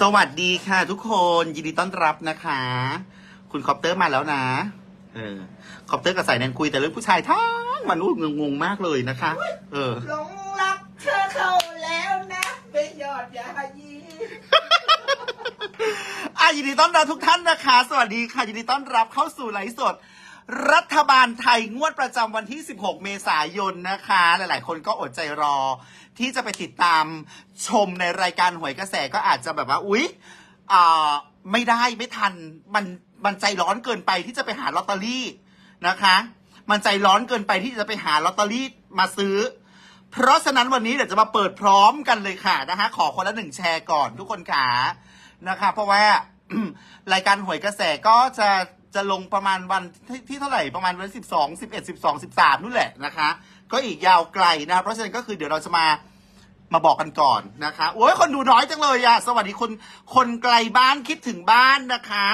สวัสดีค่ะทุกคนยินดีต้อนรับนะคะ คุณคอปเตอร์มาแล้วนะ เออคอปเตอร์กับสายแนนคุยแต่เรื่องผู้ชายทั้งวันนู้นงงๆมากเลยนะคะ เออ หลงรักเธอเข้าแล้วนะเป็นยอดยายีอะยินดีต้อนรับทุกท่านนะคะ สวัสดีค่ะยินดีต้อนรับเข้าสู่ไลฟ์สด รัฐบาลไทยงวดประจำวันที่ 16 เมษายนนะคะ หลาย ๆ คนก็อดใจรอ ที่จะไปติดตามชมในรายการหวยกระแสก็อาจจะแบบว่า อุ๊ยอ่าไม่ได้ไม่ทัน มันมันใจร้อนเกินไปที่จะไปหาลอตเตอรี่นะคะ มันใจร้อนเกินไปที่จะไปหาลอตเตอรี่มาซื้อ เพราะฉะนั้นวันนี้เดี๋ยวจะมาเปิดพร้อมกันเลยค่ะนะคะขอคนละหนึ่งแชร์ก่อนทุกคนขานะคะ เพราะว่ารายการหวยกระแสก็จะ จะลงประมาณวันที่ที่เท่าไหร่ประมาณวันสิบสองสิบเอ็ดสิบสองสิบสามนู่นแหละนะคะ ก็อีกยาวไกลนะเพราะฉะนั้นก็คือเดี๋ยวเราจะมามาบอกกันก่อนนะคะโอ้ยคนดูน้อยจังเลยอะสวัสดีคนคนไกลบ้านคิดถึงบ้านนะคะ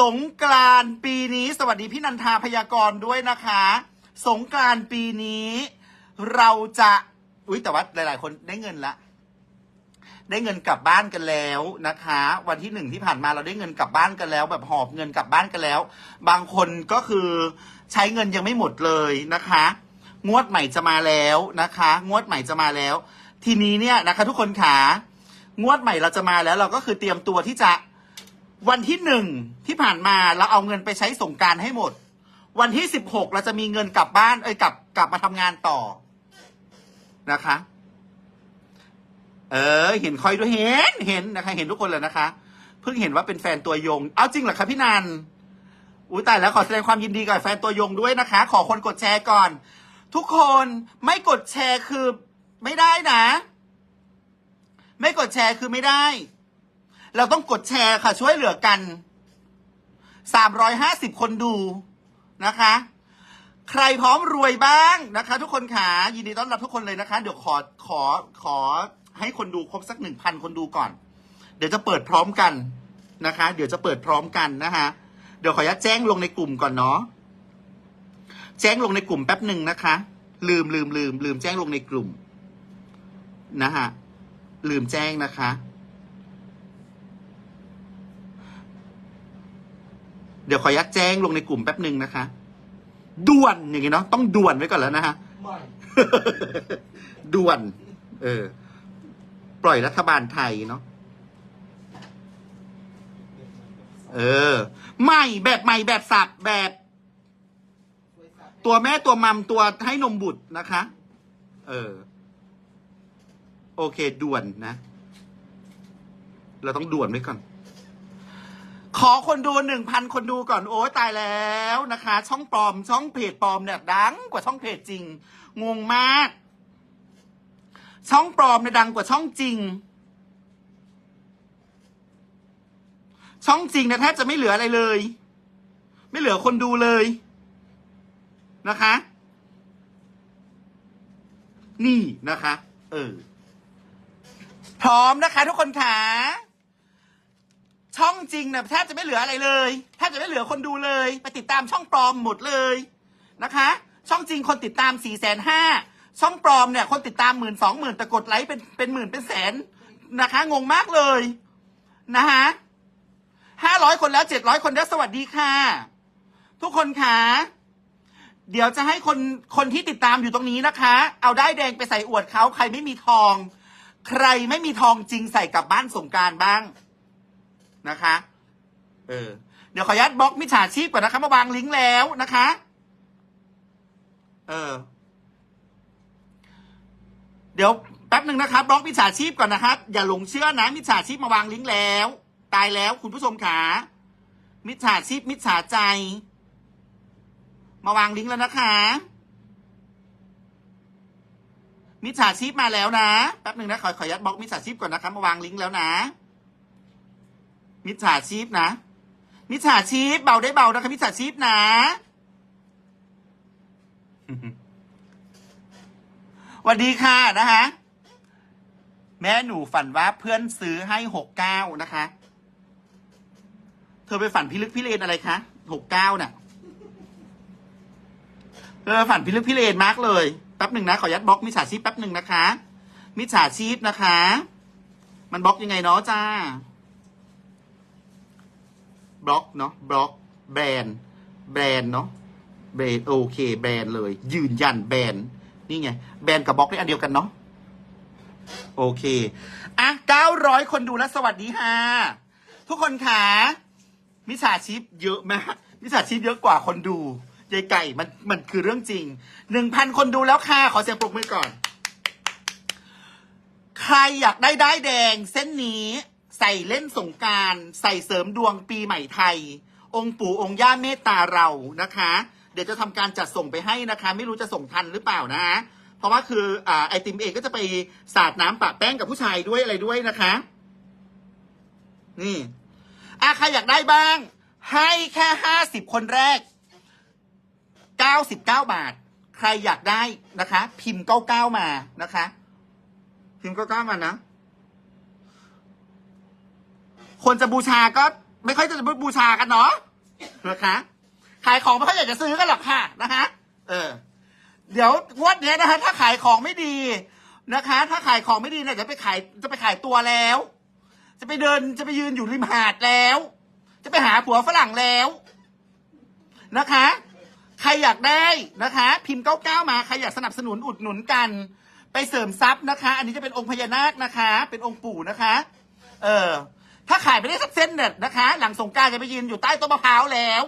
สงกรานต์ปีนี้ สวัสดีพี่นันทาพยากรณ์ด้วยนะคะ สงกรานต์ปีนี้ เราจะอุ้ยแต่ว่าหลาย ๆ คนได้เงินละ ได้เงินกลับบ้านกันแล้วนะคะ วันที่หนึ่งที่ผ่านมาเราได้เงินกลับบ้านกันแล้ว แบบหอบเงินกลับบ้านกันแล้ว บางคนก็คือใช้เงินยังไม่หมดเลยนะคะ งวดใหม่จะมาแล้วนะคะ งวดใหม่จะมาแล้ว ทีนี้เนี่ยนะคะ ทุกคนขางวดใหม่เราจะมาแล้วเราก็คือเตรียมตัวที่จะวันที่หนึ่งที่ผ่านมาเราเอาเงินไปใช้สงการให้หมด วันที่สิบหกเราจะมีเงินกลับบ้านเอ้ยกลับกลับมาทำงานต่อนะคะ เออ เห็นคอยด้วยเห็นเห็นนะคะ เห็นทุกคนเลยนะคะ เพิ่งเห็นว่าเป็นแฟนตัวยง เอาจริงเหรอคะพี่นันอุ้ยตายแล้วขอแสดงความยินดีกับแฟนตัวยงด้วยนะคะ ขอคนกดแชร์ก่อน ทุกคนไม่กดแชร์คือไม่ได้นะ ไม่กดแชร์คือไม่ได้ เราต้องกดแชร์ค่ะ ช่วยเหลือกันสามร้อยห้าสิบคนดูนะคะ ใครพร้อมรวยบ้างนะคะ ทุกคนขายินดีต้อนรับทุกคนเลยนะคะ เดี๋ยวขอขอขอ ให้คนดูครบสักหนึ่งพันคนดูก่อน เดี๋ยวจะเปิดพร้อมกันนะคะ เดี๋ยวจะเปิดพร้อมกันนะคะเดี๋ยวขออนุญาตแจ้งลงในกลุ่มก่อนเนาะแจ้งลงในกลุ่มแป๊บหนึ่งนะคะ ลืมลืมลืมลืมแจ้งลงในกลุ่มนะฮะลืมแจ้งนะคะ เดี๋ยวขออนุญาตแจ้งลงในกลุ่มแป๊บหนึ่งนะคะด่วนอย่างงี้เนาะต้องด่วนไว้ก่อนแล้วนะฮะใหม่ด่วน เออ ปล่อยรัฐบาลไทยเนาะเออ ใหม่แบบใหม่แบบสับแบบ ตัวแม่ตัวมัมตัวให้นมบุตรนะคะ เออ โอเคด่วนนะ เราต้องด่วนไว้ก่อน ขอคนดูหนึ่งพันคนดูก่อน โอ้ตายแล้วนะคะ ช่องปลอม ช่องเพจปลอมเนี่ย ดังกว่าช่องเพจจริง งงมาก ช่องปลอมเนี่ยดังกว่าช่องจริง ช่องจริงเนี่ยแทบจะไม่เหลืออะไรเลย ไม่เหลือคนดูเลยนะคะ นี่นะคะ เออ พร้อมนะคะ ทุกคนค่ะช่องจริงเนี่ยแทบจะไม่เหลืออะไรเลยแทบจะไม่เหลือคนดูเลย ไปติดตามช่องปลอมหมดเลยนะคะ ช่องจริงคนติดตามสี่แสนห้า ช่องปลอมเนี่ยคนติดตามหมื่นสองหมื่นแต่กดไลค์เป็นเป็นหมื่นเป็นแสนนะคะ งงมากเลยนะคะห้าร้อยคนแล้วเจ็ดร้อยคนแล้วสวัสดีค่ะ ทุกคนค่ะเดี๋ยวจะให้คนคนที่ติดตามอยู่ตรงนี้นะคะ เอาได้แดงไปใส่อวดเขาใครไม่มีทอง ใครไม่มีทองจริงใส่กลับบ้านสงการบ้างนะคะ เออ เดี๋ยวขออนุญาตบล็อกมิจฉาชีพก่อนนะคะมาวางลิงก์แล้วนะคะ เออ เดี๋ยวแป๊บหนึ่งนะครับบล็อกมิจฉาชีพก่อนนะครับ อย่าหลงเชื่อนะมิจฉาชีพมาวางลิงก์แล้ว ตายแล้วคุณผู้ชมขามิจฉาชีพมิจฉาใจ มาวางลิงก์แล้วนะคะมิจฉาชีพมาแล้วนะแป๊บหนึ่งนะขอขออนุญาตบล็อกมิจฉาชีพก่อนนะครับมาวางลิงก์แล้วนะ มิจฉาชีพนะ มิจฉาชีพเบาได้เบานะคะมิจฉาชีพนะ วัสดีค่ะนะคะแม่หนูฝันว่าเพื่อนซื้อให้หกเก้านะคะ เธอไปฝันพิลึกพิเรนอะไรคะหกเก้าน่ะเธอฝันพิลึกพิเรนมากเลยแป๊บหนึ่งนะขอยัดบล็อกมิจฉาชีพแป๊บหนึ่งนะคะ มิจฉาชีพนะคะ มันบล็อกยังไงเนาะจ้า บล็อกเนาะบล็อกแบนแบนเนาะแบนโอเค แบนเลย ยืนยันแบน นี่ไง แบนกับบล็อกได้อันเดียวกันเนาะโอเค อะเก้าร้อยคนดูแล้วสวัสดีค่ะ ทุกคนขามิจฉาชีพเยอะมากมิจฉาชีพเยอะกว่าคนดูยายไก่มันมันคือเรื่องจริงหนึ่งพันคนดูแล้วค่ะ ขอเสียงปรบมือก่อน ใครอยากได้ได้แดง เส้นนี้ใส่เล่นสงการ ใส่เสริมดวงปีใหม่ไทย องค์ปู่องค์ย่าเมตตาเรานะคะ เดี๋ยวจะทำการจัดส่งไปให้นะคะ ไม่รู้จะส่งทันหรือเปล่านะฮะเพราะว่าคืออ่าไอติมเองก็จะไปสาดน้ำปะแป้งกับผู้ชายด้วยอะไรด้วยนะคะ นี่อใครอยากได้บ้าง ให้แค่ห้าสิบคนแรกเก้าสิบเก้าบาท ใครอยากได้นะคะ พิมพ์เก้าเก้ามานะคะ พิมพ์เก้าเก้ามานะคนจะบูชาก็ไม่ค่อยจะบูชากันเนาะนะคะ ขายของไม่ค่อยอยากจะซื้อกันหรอกค่ะนะคะ เออ เดี๋ยวงวดเนี้ยนะคะ ถ้าขายของไม่ดีนะคะ ถ้าขายของไม่ดีเนี่ยจะไปขายจะไปขายตัวแล้ว จะไปเดินจะไปยืนอยู่ริมหาดแล้ว จะไปหาผัวฝรั่งแล้วนะคะ ใครอยากได้นะคะ พิมพ์เก้าเก้ามาใครอยากสนับสนุนอุดหนุนกัน ไปเสริมทรัพย์นะคะ อันนี้จะเป็นองค์พญานาคนะคะ เป็นองค์ปู่นะคะ เออถ้าขายไปได้สักเส้นเนี่ยนะคะ หลังสงการจะไปยืนอยู่ใต้ต้นมะพร้าวแล้ว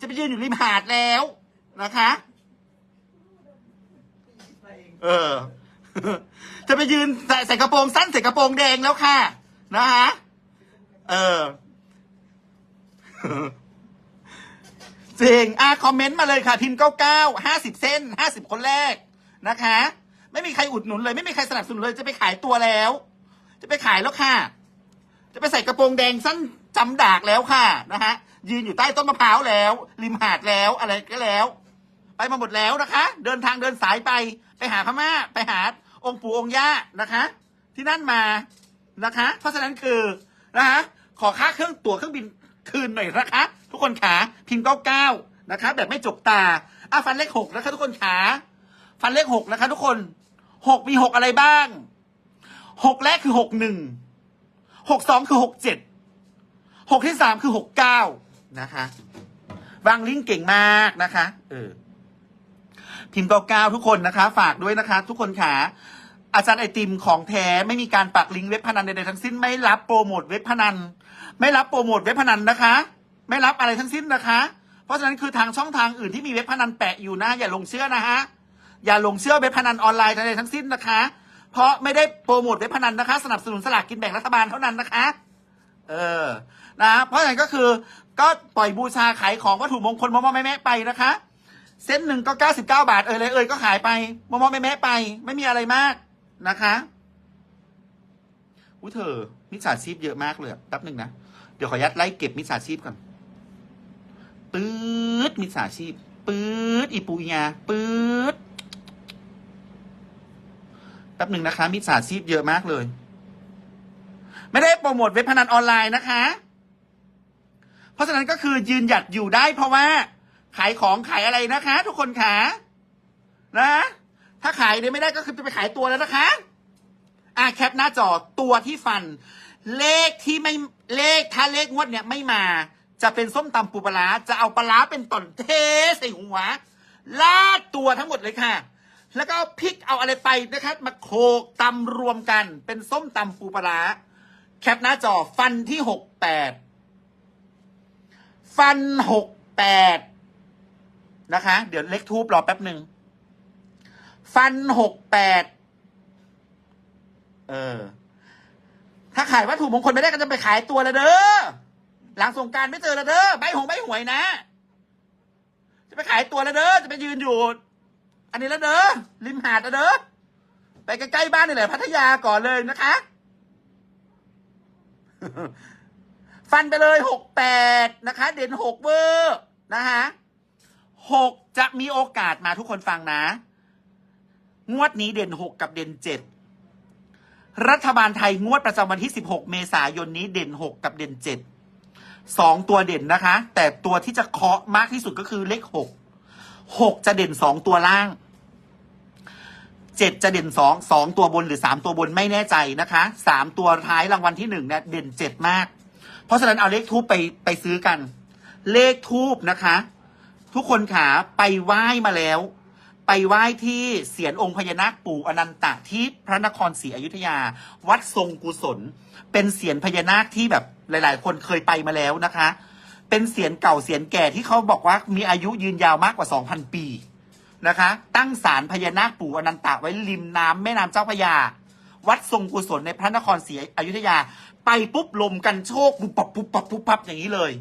จะไปยืนอยู่ริมหาดแล้วนะคะ เออ จะไปยืนใส่ใส่กระโปรงสั้นใส่กระโปรงแดงแล้วค่ะ นะคะเออจริงอะคอมเมนต์มาเลยค่ะ พิมพ์เก้าเก้าห้าสิบเส้นห้าสิบคนแรกนะคะ ไม่มีใครอุดหนุนเลย ไม่มีใครสนับสนุนเลยจะไปขายตัวแล้ว จะไปขายแล้วค่ะ จะไปใส่กระโปรงแดงสั้นจำดากแล้วค่ะ นะฮะ ยืนอยู่ใต้ต้นมะพร้าวแล้ว ริมหาดแล้วอะไรก็แล้ว ไปมาหมดแล้วนะคะ เดินทางเดินสายไปไปหาพม่าไปหาองค์ปู่องค์ย่านะคะ ที่นั่นมานะคะ เพราะฉะนั้นคือนะคะขอค่าเครื่องตั๋วเครื่องบินคืนหน่อยนะคะ ทุกคนขาพิมพ์เก้าเก้านะคะ แบบไม่จกตาอะฟันเลขหกนะคะ ทุกคนขาฟันเลขหกนะคะ ทุกคนหกมีหกอะไรบ้างหกแรกคือหกหนึ่งหกสองคือหกเจ็ดหกที่สามคือหกเก้า นะคะวางลิงก์เก่งมากนะคะ เออ พิมพ์เก้าเก้าทุกคนนะคะ ฝากด้วยนะคะ ทุกคนค่ะอาจารย์ไอติมของแท้ไม่มีการปักลิงก์เว็บพนันใดๆทั้งสิ้นไม่รับโปรโมทเว็บพนัน ไม่รับโปรโมทเว็บพนันนะคะ ไม่รับอะไรทั้งสิ้นนะคะ เพราะฉะนั้นคือทางช่องทางอื่นที่มีเว็บพนันแปะอยู่นะอย่าหลงเชื่อนะฮะอย่าหลงเชื่อเว็บพนันออนไลน์ใดๆทั้งสิ้นนะคะ เพราะไม่ได้โปรโมทเว็บพนันนะคะ สนับสนุนสลากกินแบ่งรัฐบาลเท่านั้นนะคะ เออนะเพราะฉะนั้นก็คือ ก็ปล่อยบูชาขายของวัตถุมงคลมอมอแม่แม่ไปนะคะ เส้นหนึ่งก็เก้าสิบเก้าบาทเออเลยเอยก็ขายไปมอมอแม่แม่ไป ไม่มีอะไรมากนะคะอุ้ยเธอมิจฉาชีพเยอะมากเลยแป๊บหนึ่งนะ เดี๋ยวขออนุญาตไล่เก็บมิจฉาชีพก่อนปื๊ดมิจฉาชีพปื๊ดอีปูอียาปื๊ดแป๊บหนึ่งนะคะมิจฉาชีพเยอะมากเลย ไม่ได้โปรโมทเว็บพนันออนไลน์นะคะ เพราะฉะนั้นก็คือยืนหยัดอยู่ได้เพราะว่า ขายของขายอะไรนะคะ ทุกคนขานะ ถ้าขายเนี่ยไม่ได้ก็คือจะไปขายตัวแล้วนะคะอะแคปหน้าจอตัวที่ฟัน เลขที่ไม่เลขถ้าเลขงวดเนี่ยไม่มา จะเป็นส้มตำปูปลาจะเอาปลาเป็นต่อนเทใส่หัวลาดตัวทั้งหมดเลยค่ะ แล้วก็เอาพริกเอาอะไรไปนะคะมาโขกตำรวมกัน เป็นส้มตำปูปลาแคปหน้าจอฟันที่หกแปด ฟันหกแปดนะคะ เดี๋ยวเลขทูบรอแป๊บหนึ่ง ฟันหกแปดเออ ถ้าขายวัตถุมงคลไม่ได้ก็จะไปขายตัวละเด้อหลังสงการไม่เจอละเด้อใบหงใบหวยนะ จะไปขายตัวละเด้อจะไปยืนอยู่ อันนี้ละเด้อริมหาดละเด้อไปใกล้ๆบ้านนี่แหละพัทยาก่อนเลยนะคะ ฟันไปเลยหกแปดนะคะ เด่นหกเวอร์นะคะหกจะมีโอกาสมาทุกคนฟังนะ งวดนี้เด่นหกกับเด่นเจ็ดรัฐบาลไทยงวดประจำวันที่ 16 เมษายนนี้เด่น 6 กับเด่น7สองตัวเด่นนะคะ แต่ตัวที่จะเคาะมากที่สุดก็คือเลข 6 6 จะเด่น 2 ตัวล่างเจ็ดจะเด่นสองสองตัวบนหรือสามตัวบนไม่แน่ใจนะคะสามตัวท้ายรางวัลที่หนึ่งเนี่ยเด่นเจ็ดมาก เพราะฉะนั้นเอาเลขทูบไปไปซื้อกัน เลขทูบนะคะ ทุกคนขาไปไหว้มาแล้ว ไปไหว้ที่เสียนองค์พญานาคปู่อนันตะที่พระนครศรีอยุธยา วัดทรงกุศล เป็นเสียนพญานาคที่แบบหลาย ๆ คนเคยไปมาแล้วนะคะ เป็นเสียนเก่าเสียนแก่ที่เขาบอกว่ามีอายุยืนยาวมากกว่า 2,000 ปีนะคะ ตั้งศาลพญานาคปู่อนันตะไว้ริมน้ำแม่น้ำเจ้าพระยา วัดทรงกุศลในพระนครศรีอยุธยา ไปปุ๊บลมกันโชคปุบปับปุบปับปุบปับอย่างนี้เลย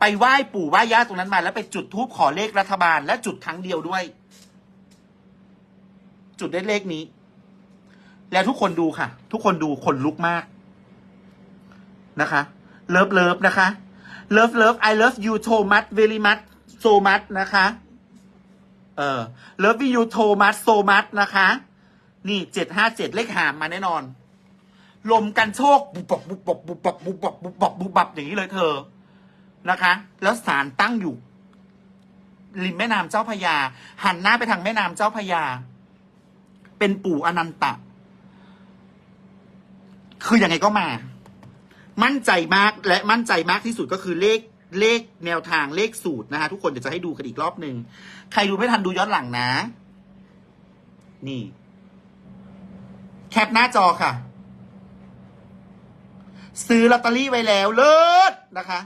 ไปไหว้ปู่ไหว้ย่าตรงนั้นมาแล้วไปจุดธูปขอเลขรัฐบาลและจุดครั้งเดียวด้วย จุดได้เลขนี้ แล้วทุกคนดูค่ะ ทุกคนดูคนลุกมากนะคะ เลิฟเลิฟนะคะ เลิฟเลิฟ I love you so much very much so much นะคะ เออ love you so much so much นะคะ นี่เจ็ดห้าเจ็ดเลขหามมาแน่นอน ลมกันโชคบุบบับบุบบับบุบบับบุบบับบุบบับบุบบับอย่างนี้เลยเธอนะคะ แล้วศาลตั้งอยู่ ริมแม่น้ำเจ้าพระยา หันหน้าไปทางแม่น้ำเจ้าพระยา เป็นปู่อนันตะ คืออยังไงก็มา มั่นใจมากและมั่นใจมากที่สุดก็คือเลขเลขแนวทางเลขสูตรนะฮะทุกคนเดี๋ยวจะให้ดูกันอีกรอบหนึ่งใครดูไม่ทันดูย้อนหลังนะ นี่ แคปหน้าจอค่ะ ซื้อลอตเตอรี่ไว้แล้วเลิศนะคะ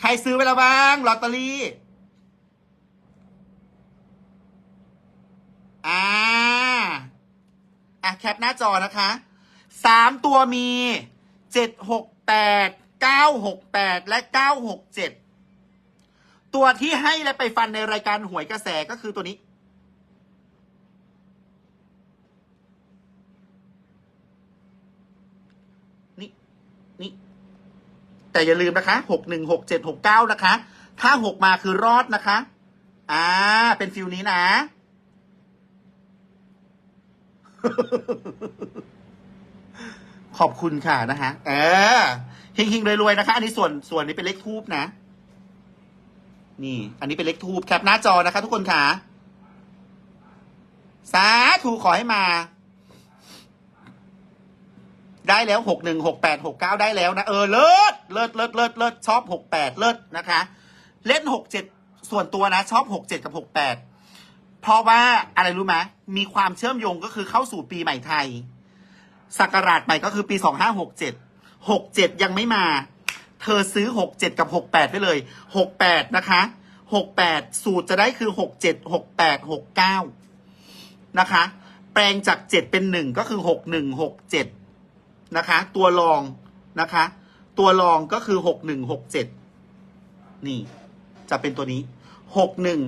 ใครซื้อไปแล้วบ้างลอตเตอรี่อ่าอะแคปหน้าจอนะคะสามตัวมีเจ็ดหกแปดเก้าหกแปดและเก้าหกเจ็ดตัวที่ให้และไปฟันในรายการหวยกระแสก็คือตัวนี้ นี่แต่อย่าลืมนะคะหกหนึ่งหกเจ็ดหกเก้านะคะ ถ้าหกมาคือรอดนะคะ อ่า เป็นฟิลนี้นะ ขอบคุณค่ะนะฮะ เออเฮงรวยๆนะคะ อันนี้ส่วนส่วนนี้เป็นเลขทูบนะ นี่ อันนี้เป็นเลขทูบแคปหน้าจอนะคะ ทุกคนค่ะ สาธุขอให้มา ได้แล้วหกหนึ่งหกแปดหกเก้าได้แล้วนะเออเลิศเลิศเลิศเลิศเลิศชอบหกแปดเลิศนะคะ เล่นหกเจ็ดส่วนตัวนะชอบหกเจ็ดกับหกแปดเพราะว่าอะไรรู้ไหมมีความเชื่อมโยงก็คือเข้าสู่ปีใหม่ไทยศักราชใหม่ก็คือปีสองห้าหกเจ็ดหกเจ็ดยังไม่มา เธอซื้อหกเจ็ดกับหกแปดไปเลยหกแปดนะคะหกแปดสูตรจะได้คือหกเจ็ดหกแปดหกเก้านะคะ แปลงจากเจ็ดเป็นหนึ่งก็คือหกหนึ่งหกเจ็ด นะคะ ตัวรองนะคะ ตัวรองก็คือหกหนึ่งหกเจ็ดนี่ จะเป็นตัวนี้หกหนึ่ง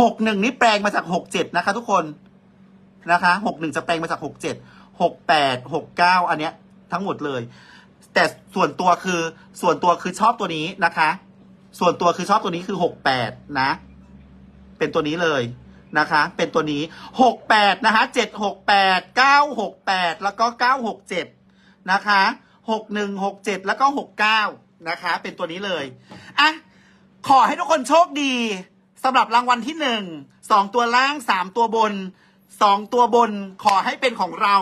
หกหนึ่งนี่แปลงมาจากหกเจ็ดนะคะ ทุกคนนะคะหกหนึ่งจะแปลงมาจากหกเจ็ดหกแปดหกเก้าอันเนี้ย ทั้งหมดเลย แต่ส่วนตัวคือส่วนตัวคือชอบตัวนี้นะคะ ส่วนตัวคือชอบตัวนี้คือหกแปดนะ เป็นตัวนี้เลยนะคะ เป็นตัวนี้หกแปดนะคะเจ็ดหกแปดเก้าหกแปดแล้วก็เก้าหกเจ็ด นะคะหกหนึ่งหกเจ็ดแล้วก็หกเก้านะคะ เป็นตัวนี้เลยอะขอให้ทุกคนโชคดีสำหรับรางวัลที่หนึ่งสองตัวล่างสามตัวบนสองตัวบนขอให้เป็นของเรา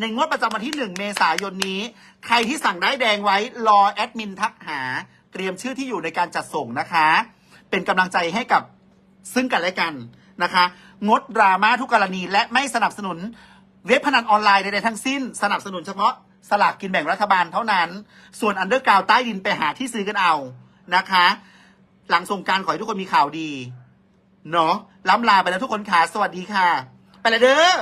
ในงวดประจำวันที่หนึ่งเมษายนนี้ ใครที่สั่งได้แดงไว้รอแอดมินทักหา เตรียมชื่อที่อยู่ในการจัดส่งนะคะ เป็นกำลังใจให้กับซึ่งกันและกันนะคะ งดดราม่าทุกกรณีและไม่สนับสนุนเว็บพนันออนไลน์ใดๆทั้งสิ้น สนับสนุนเฉพาะ สลากกินแบ่งรัฐบาลเท่านั้น ส่วนอันเดอร์กราวใต้ดินไปหาที่ซื้อกันเอานะคะ หลังสงกรารขอให้ทุกคนมีข่าวดี เนาะล้ำลาไปแล้วทุกคนค่ะ สวัสดีค่ะ ไปละเด้อ